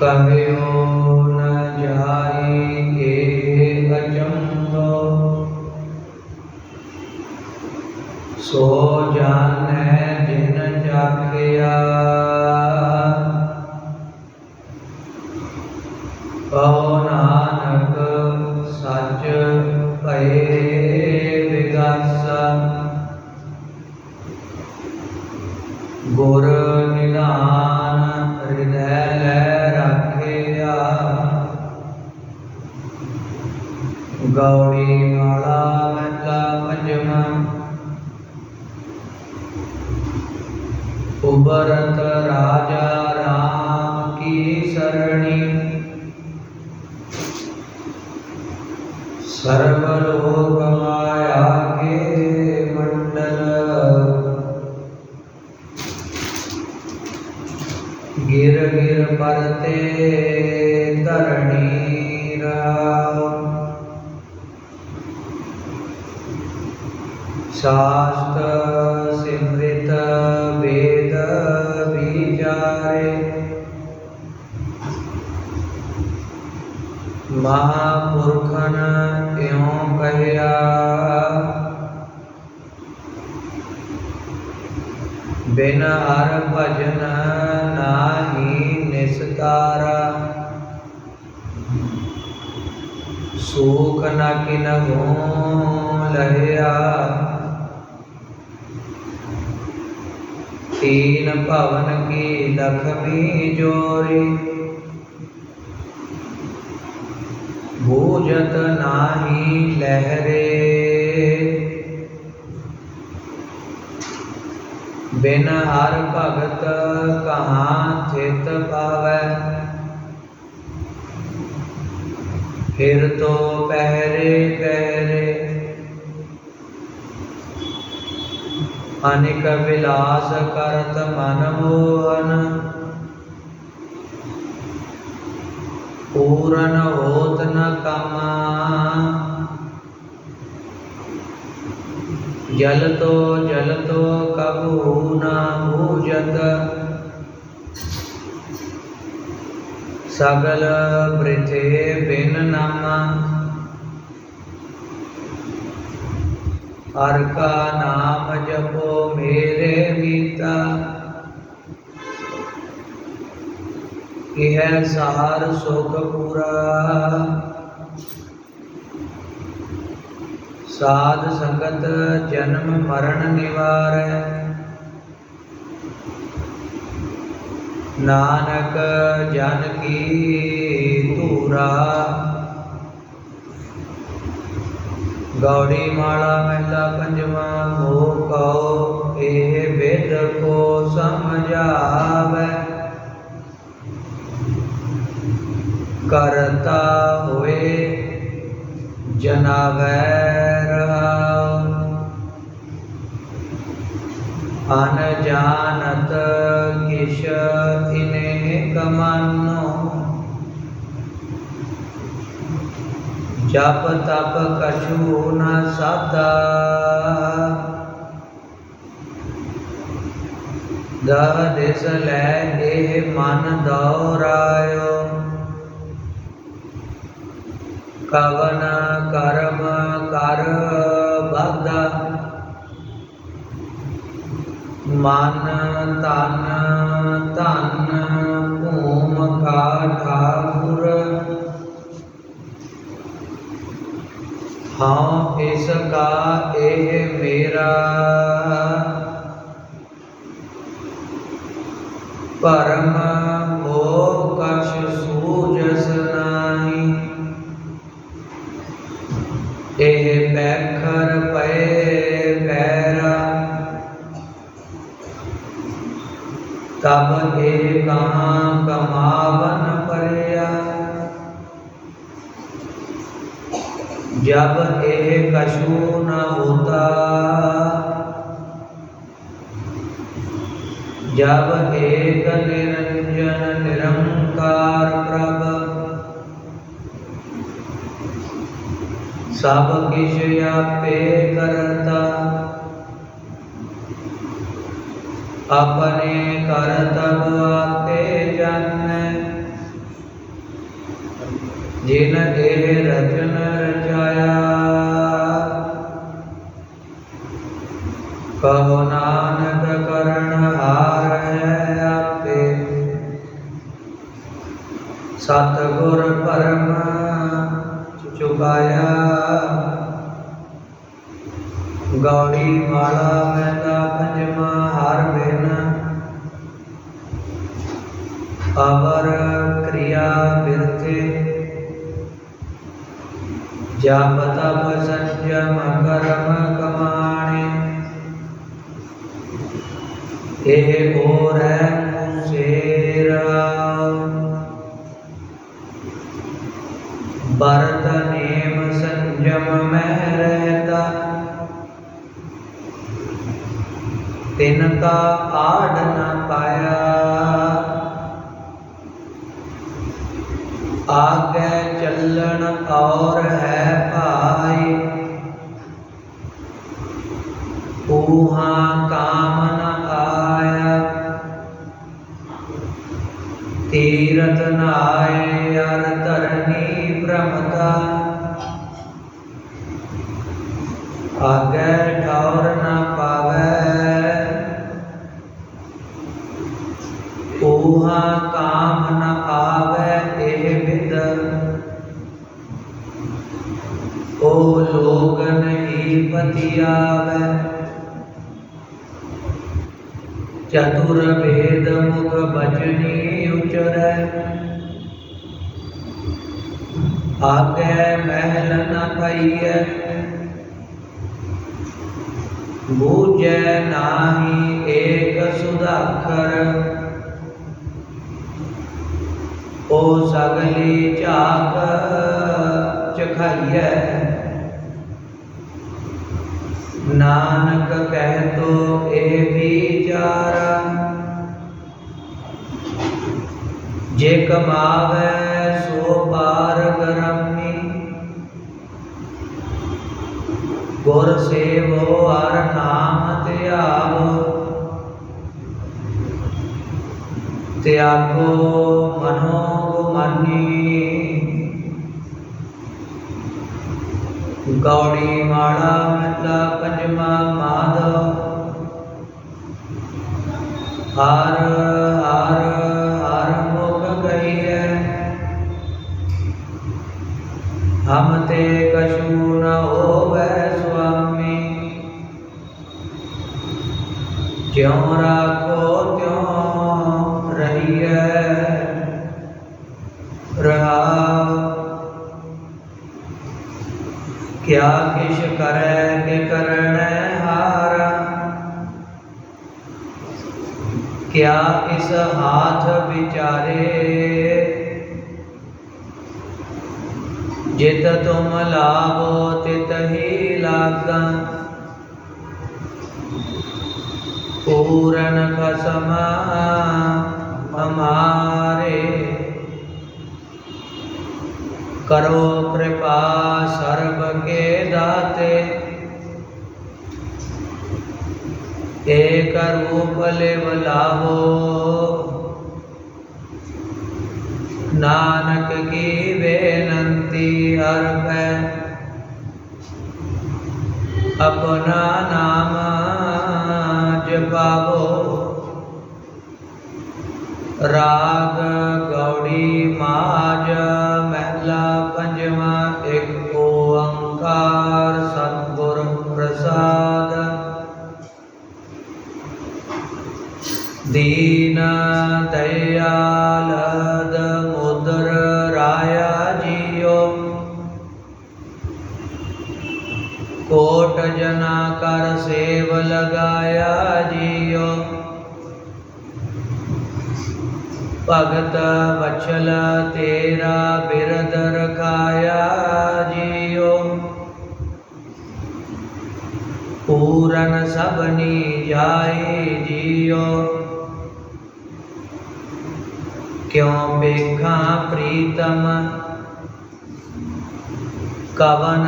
कहियो न जाए ए सो जान है जिन जाखिया Gauri शास्त्रसिमृत वेद विचारे महापुरखन क्यों कहया बिन हर भजन नाही निस्तारा। सुख न किन हो लहया तीन पवन की लखमी जोरी। भूजत नाही लहरे। बिन हर भगत कहाँ थित पावे। फिर तो पहरे पहरे अनिक विलास करत मनमोहन पूरन होत न कमा। जल तो जल तो कबू न भूजत सगल पृथे बिन नमा। हर का नाम जपो मेरे मिता यह सहार सुख पूरा। साध संगत जन्म मरण निवार नानक जन की धूरा गौरी माला महिला पंजवा मोको कहो एह वेद को समझाव। करता हुए जनावैर अनजानत किश इन्हें कमनो। ਜਪ ਤਪ ਕਛੂ ਨ ਸਾਧਾ। ਦਹ ਦਿਸ ਲੈ ਇਹ ਮਨ ਦੌਰਾਇਓ। ਕਵਨ ਕਰਮ ਕਰ ਬਾਧਾ ਮਨ ਤਨ ਧਨ ਹਾਂ ਇਸ ਕਾ ਇਹ ਮੇਰਾ। ਪਰਮ जब एक निरंजन निरंकार प्रभ। सब किशया पे करता। अपने करतब आते जन। जिन देह रचन रचाया। कहो नानक करण हार। सतगुर परम चुकाया। गौड़ी माला मैदा पंजमा हर बिन। अवर क्रिया बिरते जप तप करम कर्म कमाणे। ये और है संयम में रहता। तिनका आड़ न पाया। आगे चलन और है भाई। ऊहा काम न आया। तीरथ नाय अर तरनी ब्रह्मता आगे ठौर न पावे, ऊहा काम न आवे ए विद ओ लोग नहीं पतियावे चतुर भेद मुख बचनी उचर। आगे महल न है बूझे नाही एक सुधाकर। ओ सगली चाक चखाइय नानक कह तो ए विचारा। जे कमावे सो पार करम। ਗੁਰ ਸੇਵੋ ਹਰ ਨਾਮ ਧਿਆਵੋ। ਤਿਆਗੋ ਮਨੋ ਗੁਮਾਨੀ। ਗੌੜੀ ਮਾਲਾ ਮਹਲਾ ਪੰਜਵਾ ਮਾਧਵ। ਹਰ त्यों राखो त्यों रहिए? रहा। क्या किश करे, के करण हार? क्या इस हाथ बिचारे? जित तुम लाभो तित ही लागा। पूरन कसमा हमारे। करो कृपा सर्व के दाते। एक रूप ले बलाहो नानक की बेनती अर्प अपना नामा पावो। राग गौड़ी माज महला पंजवा एक ओंकार सतगुर प्रसाद। दीन दयाल द ਕੋਟ ਜਨਾ ਕਰ ਸੇਵ ਲਗਾਇਆ ਜੀਓ। ਭਗਤ ਵਚਲ ਤੇਰਾ ਬਿਰਦ ਰਖਾਇਆ ਜੀਓ। ਪੂਰਨ ਸਭਨੀ ਜਾਏ ਜੀਓ। ਕਿਉ ਵੇਖਾਂ ਪ੍ਰੀਤਮ ਕਵਨ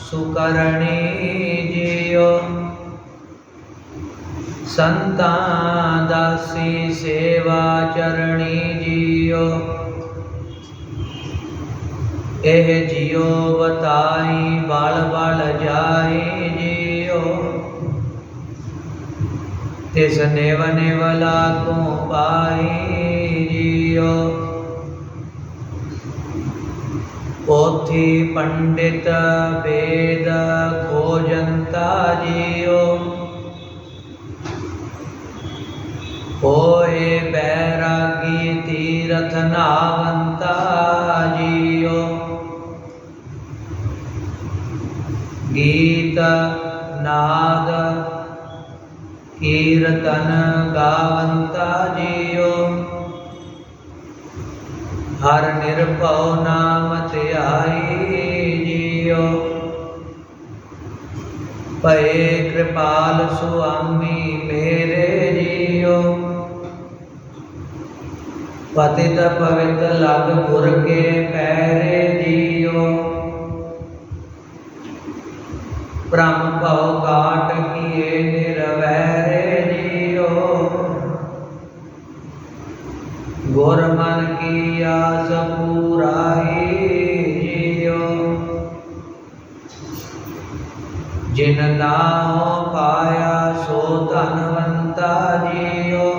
ਸੁਕਰਣੀ ਜੀਓ ਸੰਤਾਂ ਦਾਸੀ ਸੇਵਾ ਚਰਣੀ ਜੀਓ ਇਹ ਜੀਓ ਬਤਾਈ ਬਲ ਬਲ ਜਾਈ ਜੀਓ ਤਿਸ ਨੇਵ ਨੇਵ ਲਾਗੋ ਪਾਈ ਜੀਓ ਪੋਥੀ ਪੰਡਿਤ ਵੇਦ ਖੋਜੰਤਾ ਜੀਓ ਹੋਏ ਬੈਰਾਗੀ ਤੀਰਥ ਨਾਵੰਤਾ ਜੀਓ ਗੀਤ ਨਾਦ ਕੀਰਤਨ ਗਾਵੰਤਾ ਜੀਓ ਹਰ ਨਿਰਭਉ ਨਾਮ ਧਿਆਈ ਜੀਓ ਪਏ ਕਿਰਪਾਲ ਸੁਆਮੀ ਮੇਰੇ ਜੀਓ ਪਤਿਤ ਪਵਿੱਤ ਲਗ ਗੁਰ ਕੇ ਪੈਰੇ ਜੀਓ ਬ੍ਰਹਮ ਭਉ ਕਾਟ ਕੀਏ ਨਿਰਵੈਰੇ ਜੀਓ ਗੁਰ ਮਨ किया सब जिन ना पाया सो धनवंता जियो।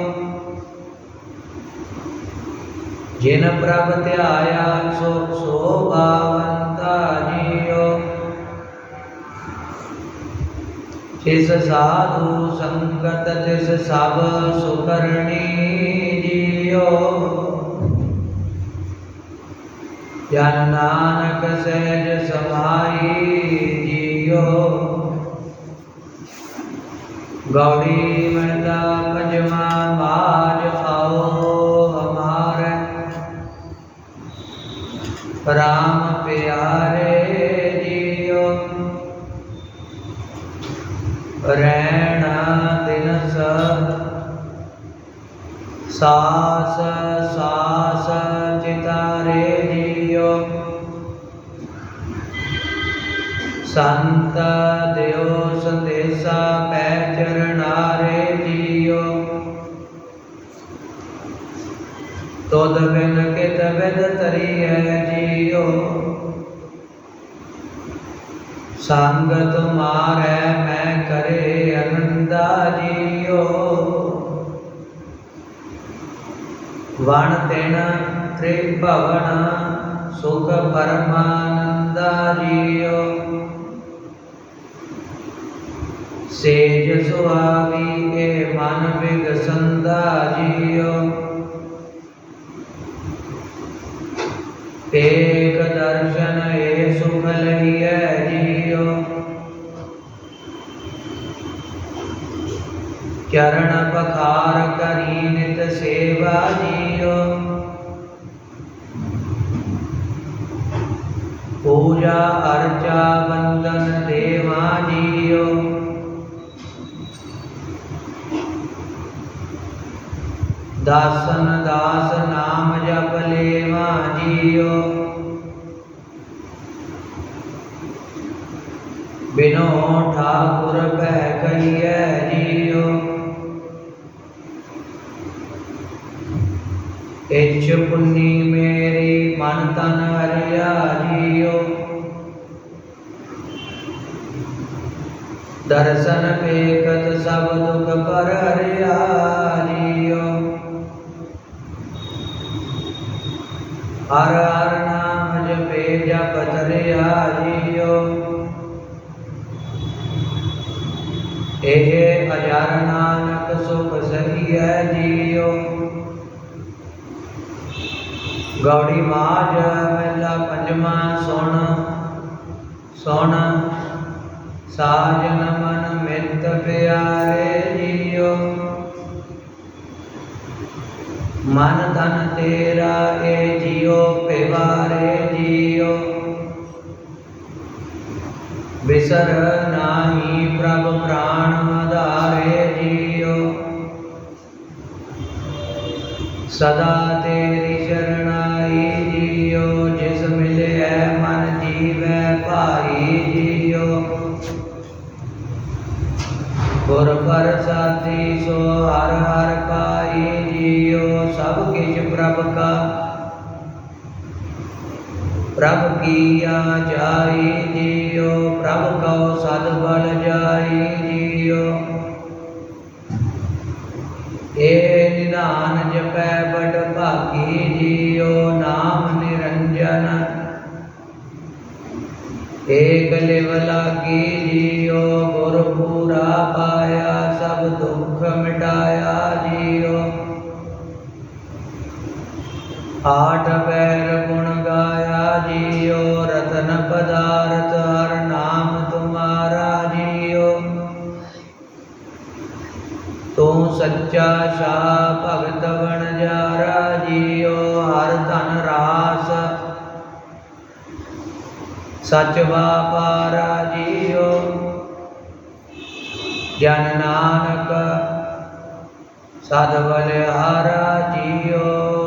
जिन प्रभ त्याया सो शोभावंता जियो। जिस साधु संगत जिस सब सुकरणी जियो। ज्ञान नानक सहज समाई जियो गौरी मृदा पजमा बाज आओ हमारे। राम प्यारे जियो। रैना दिन सास सास चितारे ਸੰਤ ਦਿਓ ਸੰਦੇਸਾ, ਪੈ ਚਰਨਾਰੇ ਜੀਓ। ਤੋਦ ਬਿਨ ਕਿਤ ਵਿਦ ਤਰੀਐ ਜੀਓ। ਸੰਗ ਤੁਮਾਰੈ ਮੈਂ ਕਰੇ ਅਨੰਦਾ ਜੀਓ। ਵਣ ਤਿਨ ਤ੍ਰਿਭਵਨ ਸੁਖ ਪਰਮਾਨੰਦਾ ਜੀਓ। सेज स्वामी के मन बिग संदा जियो। एक दर्शन ए सुख लही है जियो। चरण पखार करी नित सेवा जियो। पूजा अर्चा वंदन देवा जियो। ਦਾਸਨ ਦਾਸ ਨਾਮ ਜਪ ਲੇਵਾ ਜੀਓ। ਬਿਨੋ ਠਾਕੁਰ ਬਹਿ ਕਹੀਐ ਜੀਓ। ਇਛ ਪੁੰਨੀ ਮੇਰੀ ਮਨ ਤਨ ਹਰਿਆ ਜੀਓ। ਦਰਸ਼ਨ ਵੇਖਤ ਸਭ ਦੁਖ ਪਰ ਹਰਿਆ मन धन तेरा ए जियो, पेवारे जियो। बिसर नाही प्रभ प्राण आधारे जियो। सदा तेरी शरणाई जियो, जिस मिले है मन जीव भाई जियो। गुर पर साथी सो हर हर पाई जियो सब किस प्रभ का ਪ੍ਰਭ ਕੀਆ ਜਾਈ ਜੀਓ, ਪ੍ਰਭ ਕਉ ਸਦ ਬਲ ਜਾਈ ਜੀਓ। ਏ ਨਿਦਾਨ ਜਪੈ ਬਟ ਭਾਗੀ ਜੀਓ, ਨਾਮ ਨਿਰੰਜਨ। ਏਕ ਲਿਵਲਾ ਕੀ ਜੀਓ, ਗੁਰ ਪੂਰਾ ਪਾਇਆ, ਸਭ ਦੁੱਖ ਮਿਟਾਇਆ ਜੀਓ। ਆਠ ਬੈਰ ਗੁਣ ਗਾਇਆ ਜਿਉ ਰਤਨ ਪਦਾਰਥ ਹਰ ਨਾਮ ਤੁਮਾਰਾ ਜਿਉ ਤੂੰ ਸੱਚਾ ਸ਼ਾਹ ਭਗਤ ਬਣ ਵਣਜਾਰਾ ਜੀਓ, ਹਰ ਧਨ ਰਾਸ ਸਚ ਵਾਪਾਰਾ ਜਿਉ ਜਨ ਨਾਨਕ ਸਦ ਬਲਿਹਾਰਾ ਜਿਉ